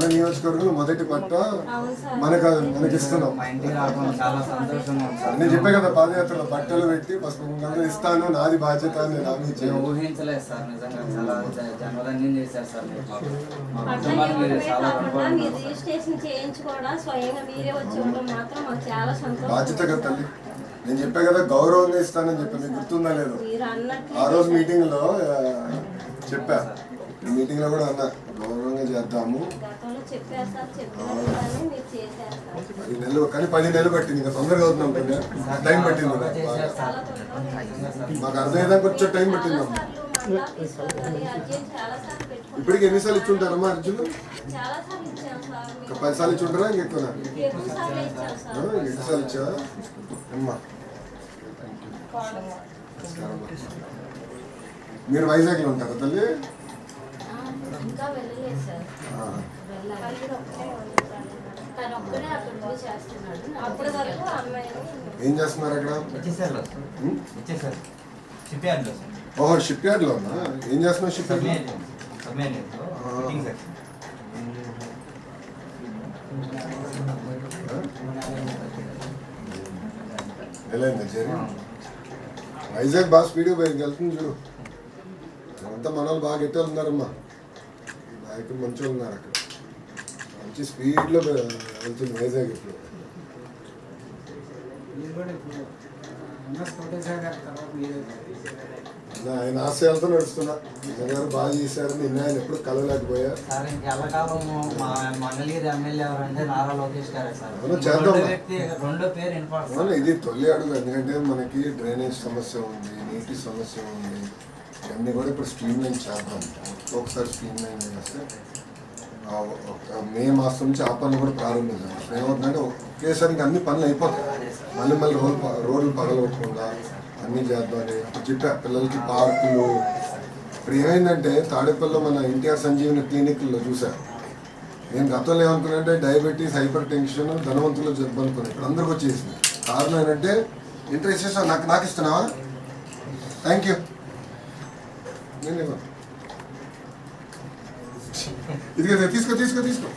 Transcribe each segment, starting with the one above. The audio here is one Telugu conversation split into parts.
మన నియోజకవర్గంలో మొదటి పట్ట మనకు మనకి ఇస్తున్నాం. నేను చెప్పే కదా పాదయాత్రలో బట్టలు పెట్టి పసుపు కుంకాలు ఇస్తాను నాది బాధ్యత అని నేను హామీ బాధ్యత కదా తల్లి. నేను చెప్పే కదా గౌరవంగా ఇస్తానని చెప్పాను. మీకు గుర్తుందా లేదు? ఆ రోజు మీటింగ్లో చెప్పా. మీటింగ్లో కూడా అన్నా. చేద్దాము. పది నెలలు కానీ పది నెలలు పట్టింది ఇంకా తొందరగా అవుతున్నాం కదా టైం పట్టింది. మాకు. అర్థమయ్యేదాకా వచ్చే టైం పట్టింది ఇప్పటికి ఎన్నిసార్లు ఇచ్చి ఉంటారమ్మా అర్జున్? ఇచ్చాం మీకు పది సార్లు ఇచ్చి ఉంటారా ఇంకెక్కువ ఎక్కువ సార్లు ఇచ్చాం సార్ ఎన్నిసార్లు ఇచ్చావా? అమ్మా. మీరు వైజాగ్లో ఉంటారా తల్లి? ఇంకా వెళ్ళలేదు సార్. ఆ. వెళ్ళాలి తను ఒక్కడే అక్కడ పోయి చేస్తున్నాడు అప్పటి వరకు అమ్మాయిని ఏం చేస్తున్నారు అక్కడ ఇచ్చేసారు లో. సార్. ఉం? ఇచ్చేసారు షిప్యార్డ్లో సార్. ఓహో షిప్ యార్డ్లో ఉన్నా ఏం చేస్తున్నావు షిప్ యార్డ్ వెళ్ళండి చేరి వైజాగ్ బాగా స్పీడ్గా పోయి వెళ్తుంది చూడు. అంతా మన వాళ్ళు బాగా ఎట్టే నాయకులు మంచిగా ఉన్నారు అక్కడ. మంచి స్పీడ్లో వెళ్తుంది వైజాగ్ ఇప్పుడు. ఆయన ఆశయాలతో నడుస్తున్నా. గారు బాగా చేశారు నిన్న ఆయన ఎప్పుడు కలవలేకపోయా. సార్ మా మంగళగిరి ఎమ్మెల్యే ఎవరంటే నారా లోకేష్ గారే సార్. రెండో పేరు వినపడుతుంది ఇది తొలి అడుగు. ఎందుకంటే మనకి డ్రైనేజ్ సమస్య ఉంది నీటి సమస్య ఉంది. ఇవన్నీ కూడా ఇప్పుడు స్ట్రీమ్ లైన్ చేద్దాం. ఒకసారి స్క్రీన్ లైన్ చేస్తే మే మాసం నుంచి ఆ పనులు కూడా ప్రారంభించాం ఏమవుతుందంటే ఒకేసారి అన్ని పనులు అయిపోతాయి. మళ్ళీ మళ్ళీ రోడ్లు ప- రోడ్లు పగలగొట్టకుండా అన్నీ చేద్దామని చెప్పా పిల్లలకి పార్కులు. ఇప్పుడు ఏమైందంటే తాడేపల్లిలో మన ఎన్టీఆర్ సంజీవని క్లినిక్లో చూశారు నేను గతంలో ఏమనుకున్నానంటే డయాబెటీస్ హైపర్ టెన్షన్ ధనవంతులు జబ్బు అనుకున్నాను ఇప్పుడు అందరికి వచ్చేసింది. కారణం ఏంటంటే ఇంట్రెస్ట్ నాకు నాకు ఇస్తున్నావా? Thank you. నేను ఇది ఇదిగో తీసుకో తీసుకో తీసుకో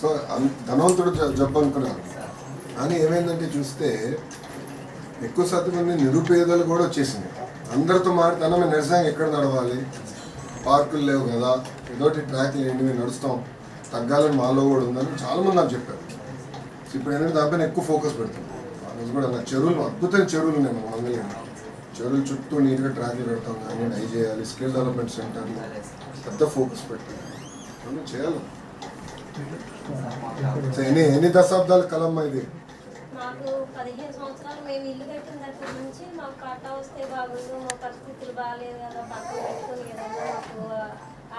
సో ధనవంతుడు జబ్బు అనుకున్నాను కానీ ఏమైందంటే చూస్తే ఎక్కువ శాతం మంది నిరుపేదలు కూడా వచ్చేసింది. అందరితో మాట్లాడితే మేము నడిచాక ఎక్కడ నడవాలి? పార్కులు లేవు కదా. ఏదోటి ట్రాక్లు ఏంటి మేము నడుస్తాం. తగ్గాలని మాలో కూడా ఉందని చాలా మంది నాకు చెప్పారు. ఇప్పుడు ఏంటంటే దానిపైన ఎక్కువ ఫోకస్ పెడుతుంది ఆ రోజు కూడా నా చెరువులు అద్భుతమైన చెరువులు ఉన్నాయి మా మంగళ చెరువులు చుట్టూ నీట్గా ట్రాక్లు పెడతాం కానీ డై చేయాలి. స్కిల్ డెవలప్మెంట్ సెంటర్ పెద్ద ఫోకస్ పెట్టాలి. అన్నీ చేయాలి. ఎన్ని ఎన్ని దశాబ్దాల కలమ్మా ఇది? మాకు పదిహేను సంవత్సరాలు మేము ఇల్లు కట్టిన దగ్గర నుంచి మాకు పట్ట వస్తే బాగుండు మా పరిస్థితులు బాగాలేదు కదా పక్కన పెట్టుకుని ఏదైనా మాకు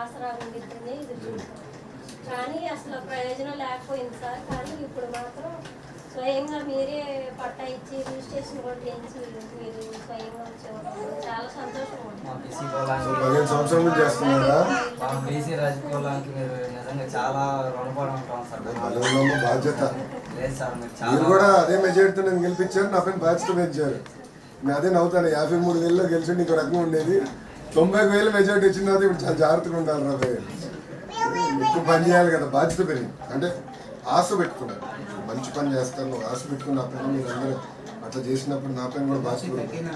ఆసరా ఉండిద్దని ఇది చూసాం కానీ అసలు ప్రయోజనం లేకపోయింది సార్. కానీ ఇప్పుడు మాత్రం స్వయంగా మీరే పట్టా ఇచ్చి రిజిస్ట్రేషన్ కూడా మీరు స్వయంగా వచ్చేవాళ్ళు. చాలా సంతోషంగా ఉంది మా బీసీ సో కులానికి పదిహేను సంవత్సరాల నుంచి చేస్తున్నారా? మా బీసీ రాజకీయాలకి మీరు నిజంగా చాలా రుణపడి ఉంటాం సార్. భలే ఉన్నాము, బాధ్యత. లేదు సార్ మీరు కూడా అదే మెజారిటీతో నేను గెలిపించారు నా పైన బాధ్యత పెంచారు నేను అదే నవ్వుతాను యాభై మూడు వేలలో గెలిచి రకం ఉండేది. తొంభై వేలు మెజారిటీ వచ్చిన తర్వాత ఇప్పుడు చాలా జాగ్రత్తగా ఉండాలి రాబోయే ఎక్కువ పని చేయాలి కదా బాధ్యత పెరిగింది. అంటే ఆశ పెట్టుకున్నారు. మంచి పని చేస్తాను ఆశ పెట్టుకుని నా పైన మీరు అందరూ అట్లా చేసినప్పుడు నా పైన కూడా బాధ్యత పెరిగింది.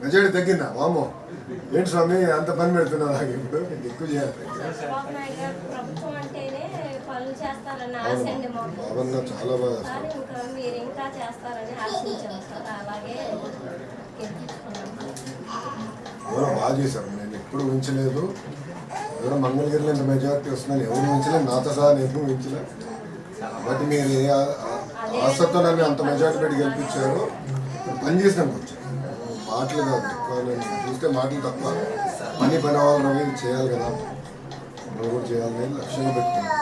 మెజారిటీ తగ్గిందా? వామో ఏంటి స్వామి అంత పని పెడుతున్నావు నాకు ఇప్పుడు? ఎక్కువ చేయాలి. బాబన్న చాలా బాగా ఎవరో బాగా చేశారు. నేను ఎప్పుడు ఊహించలేదు. ఎవరో మంగళగిరిలో ఇంత మెజారిటీ వస్తుందని ఎవరు ఊహించలేదు. నాతో సహా నేను ఎప్పుడు కాబట్టి మీరు ఏ ఆ- ఆశతో నన్ను అంత మెజార్టీ పెట్టి గెలిపించారు. ఇప్పుడు పని చేసినాం కొంచెం. మాటలు కాదు ఎక్కువ నేను చూస్తే మాటలు తప్ప పని పని అవ్వాలి రవి చేయాలి కదా. నువ్వు కూడా చేయాలని లక్ష్యంగా పెట్టుకున్నాను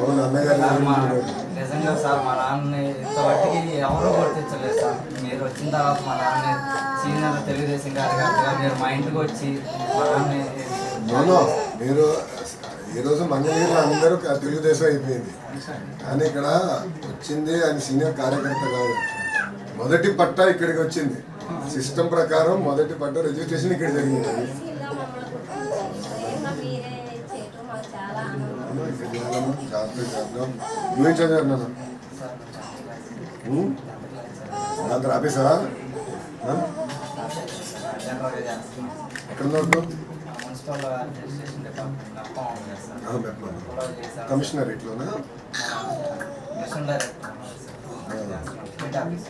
అవును అన్నగారు నిజంగా సార్ మా నాన్న ఇంతవరకు ఎవరు గుర్తించలేదు సార్. మీరు వచ్చిన తర్వాత మా నాన్న సీనియర్ తెలుగుదేశం గారు గారు మీరు మా ఇంటికి వచ్చి మా నాన్న నోనో మీరు ఈరోజు మంగళగిరిలో అందరూ తెలుగుదేశం అయిపోయింది. కానీ ఇక్కడ వచ్చింది ఆయన సీనియర్ కార్యకర్త కాదు మొదటి పట్ట ఇక్కడికి వచ్చింది. సిస్టమ్ ప్రకారం మొదటి పట్ట రిజిస్ట్రేషన్ ఇక్కడ జరిగింది. నువ్వేం చదివారు నాన్న ఎక్కడ డిపార్ట్మెంట్. కమిషనరేట్లోనా మిషన్ డైరెక్టర్ హెడ్ ఆఫీస్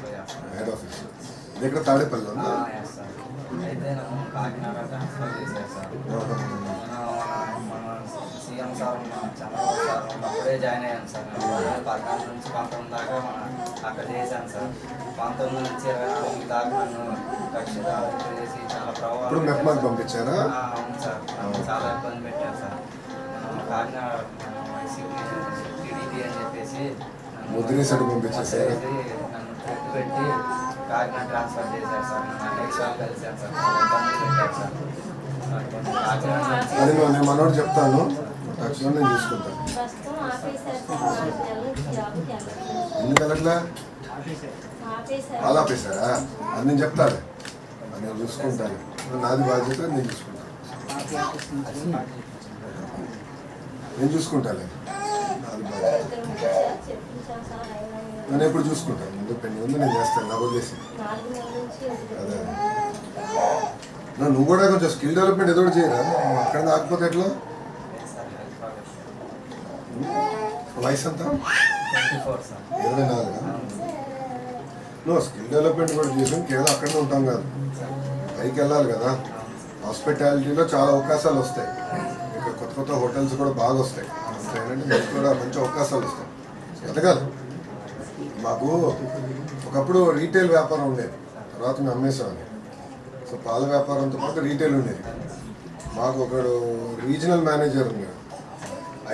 ఎక్కడ sir. అయితే నన్ను కాకినాడ ట్రాన్స్ఫర్ సార్. నేను సీఎం సార్ చంద్రబాబు సార్ ఉన్నప్పుడే జాయిన్ అయ్యాను సార్ నేను పద్నాలుగు నుంచి పంతొమ్మిది దాకా అక్కడ చేశాను సార్ పంతొమ్మిది నుంచి ఇరవై నాలుగు దాకా నన్ను ఇప్పుడు మెప్మాకి పంపించారా? సార్. చాలా ఇబ్బంది పెట్టారు సార్. కాకినాడ టీడీపీ అని చెప్పేసి ముద్రేశాడు పంపించేశారా? ముద్రేసి నన్ను ట్రిప్ పెట్టి కాకినాడ ట్రాన్స్ఫర్ చేశారు సార్. నన్ను పెట్టారు అది నేను మనోడు చెప్తాను. తక్షణం నేను చూసుకుంటాను ఎందుకు వెళ్ళట్లా ఆపేశారు? అది నేను చెప్తాను. నేను చూసుకుంటాను. నాది బాధ్యత నేను చూసుకుంటాను. నేను చూసుకుంటాను నాది బాధ్యత. నేను ఎప్పుడు చూసుకుంటాను? ముందు పెళ్ళి ఉంది నేను చేస్తాను నా వదిలేసి. అదే. నువ్వు కూడా కొంచెం స్కిల్ డెవలప్మెంట్ ఏదో ఒకటి చేయరా? అక్కడ ఆగిపోతే ఎట్లా? వయసు అంతా ఇరవై నాలుగు. నువ్వు స్కిల్ డెవలప్మెంట్ కూడా చేసాం. కేవలం అక్కడే ఉంటాం కాదు. పైకి వెళ్ళాలి కదా హాస్పిటాలిటీలో చాలా అవకాశాలు వస్తాయి. ఇక్కడ కొత్త కొత్త హోటల్స్ కూడా బాగా వస్తాయి. ఏంటంటే మీకు కూడా మంచి అవకాశాలు వస్తాయి. ఎదగాలి మాకు ఒకప్పుడు రీటైల్ వ్యాపారం ఉండేది. తర్వాత మేము అమ్మేసామని సో పాల వ్యాపారంతో పాటు రీటైల్ ఉండేది. మాకు ఒకడు రీజనల్ మేనేజర్ ఉన్నాడు.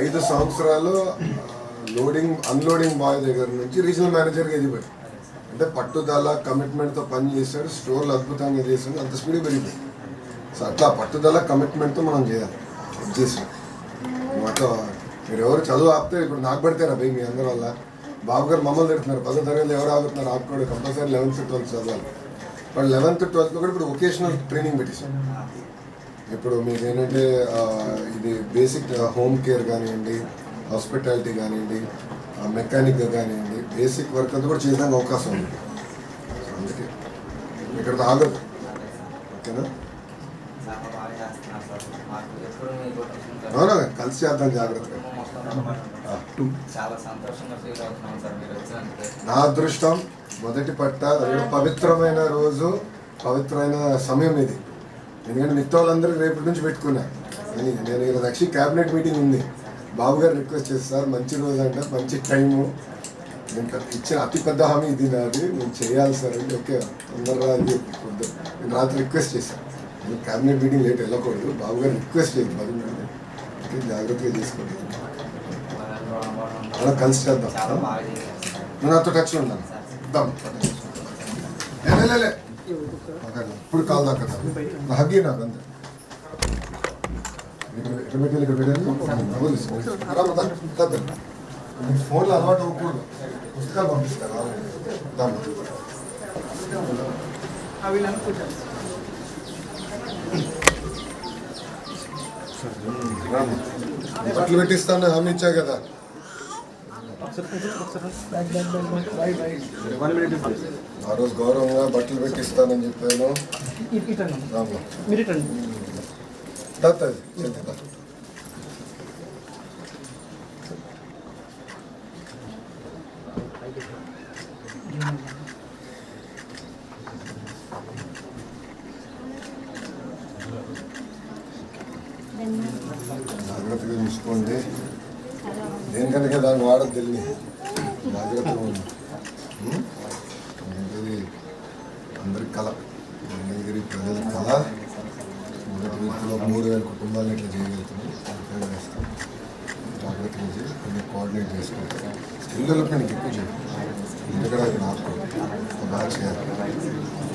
ఐదు సంవత్సరాలు లోడింగ్ అన్లోడింగ్ బాయ్ దగ్గర నుంచి రీజనల్ మేనేజర్గా ఎదిగిపోయాడు. అంటే పట్టుదల కమిట్మెంట్తో పని చేశాడు స్టోర్లు అద్భుతంగా చేశాడు అంత స్పీడ్ పెరిగింది. సో అట్లా పట్టుదల కమిట్మెంట్తో మనం చేయాలి ఇది అట్లా మీరు ఎవరు చదువు ఆపితే ఇప్పుడు నాకు పడితేరా భయ మీ అందరి వల్ల? బాబు గారు మమ్మల్ని తిడుతున్నారు పదో తరగతి ఎవరు ఆగుతున్నారు? ఆపుకోడు కంపల్సరీ లెవెన్త్ ట్వెల్త్ చదవాలి. వాళ్ళు లెవెన్త్ ట్వెల్త్ కూడా ఇప్పుడు వొకేషనల్ ట్రైనింగ్ పెట్టేశారు. ఇప్పుడు మీకు ఏంటంటే ఇది బేసిక్ హోమ్ కేర్ కానివ్వండి హాస్పిటాలిటీ కానివ్వండి మెకానిక్ కానివ్వండి బేసిక్ వర్క్ అంతా కూడా చేయడానికి అవకాశం ఉంది. అందుకే ఇక్కడ ఆగదు. ఓకేనా? అవునా? కలిసి చేద్దాం జాగ్రత్తగా. నా అదృష్టం మొదటి పట్ట పవిత్రమైన రోజు పవిత్రమైన సమయం ఇది. ఎందుకంటే మిగతా వాళ్ళందరూ రేపటి నుంచి పెట్టుకున్నా. నేను ఈరోజు యాక్చువల్లీ క్యాబినెట్ మీటింగ్ ఉంది. బాబు గారు రిక్వెస్ట్ చేస్తారు మంచి రోజు అంటే మంచి టైము నేను పెద్ద- ఇచ్చిన అతి పెద్ద హామీ ఇది నాది. నేను చేయాలి సార్ అంటే ఓకే తొందరగా అని చెప్పి నేను రాత్రి రిక్వెస్ట్ చేశాను. నేను క్యాబినెట్ మీటింగ్ లేట్ వెళ్ళకూడదు. బాబు గారు రిక్వెస్ట్ చేయదు. ఓకే, జాగ్రత్తగా చేసుకోండి. అలా కలిసి చేద్దాం. నువ్వు నాతో టచ్లో ఉన్నాను. ఇప్పుడు కాల్ దాకా నా హగ్గి నాకు అంతే ఇక్కడ ఇక్కడ పెట్టాలి ఇక్కడ పెట్టాలి రామదా ఫోన్లో అలవాటు అవ్వకూడదు. పుస్తకాలు పంపిస్తారు దాన్ని. బట్టలు పెట్టిస్తాను హామీ ఇచ్చా కదా. ఆ రోజు గౌరవంగా బట్టలు పెట్టిస్తానని చెప్పాను. ఇటండి రాము తీసుకోండి ఇటండి తాత చేతి తాత. జాగ్రత్తగా దాన్ని వాడద్దు తెలియని జాగ్రత్తగా ఉంది అందరి కళ. మంగళగిరి ప్రజల కళ. మొదటి వ్యక్తిలో మూడు వేల కుటుంబాలను ఇట్లా చేయగలుగుతున్నాం. జాగ్రత్తగా చేసి కొన్ని కోఆర్డినేట్ చేసుకుంటాం స్కిల్ డెవలప్మెంట్ ఎక్కువ చేయాలి ఎందుకంటే అది నాకు బాగా చేయాలి.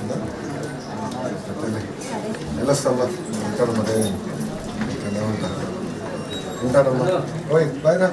ఉందా? చెప్పండి. వెళ్ళొస్తామ్మా ఉంటాను మరి ఎలా ఉంటారు? ఉంటాను ఉంటానమ్మా ఓయ్ బాయ్ రా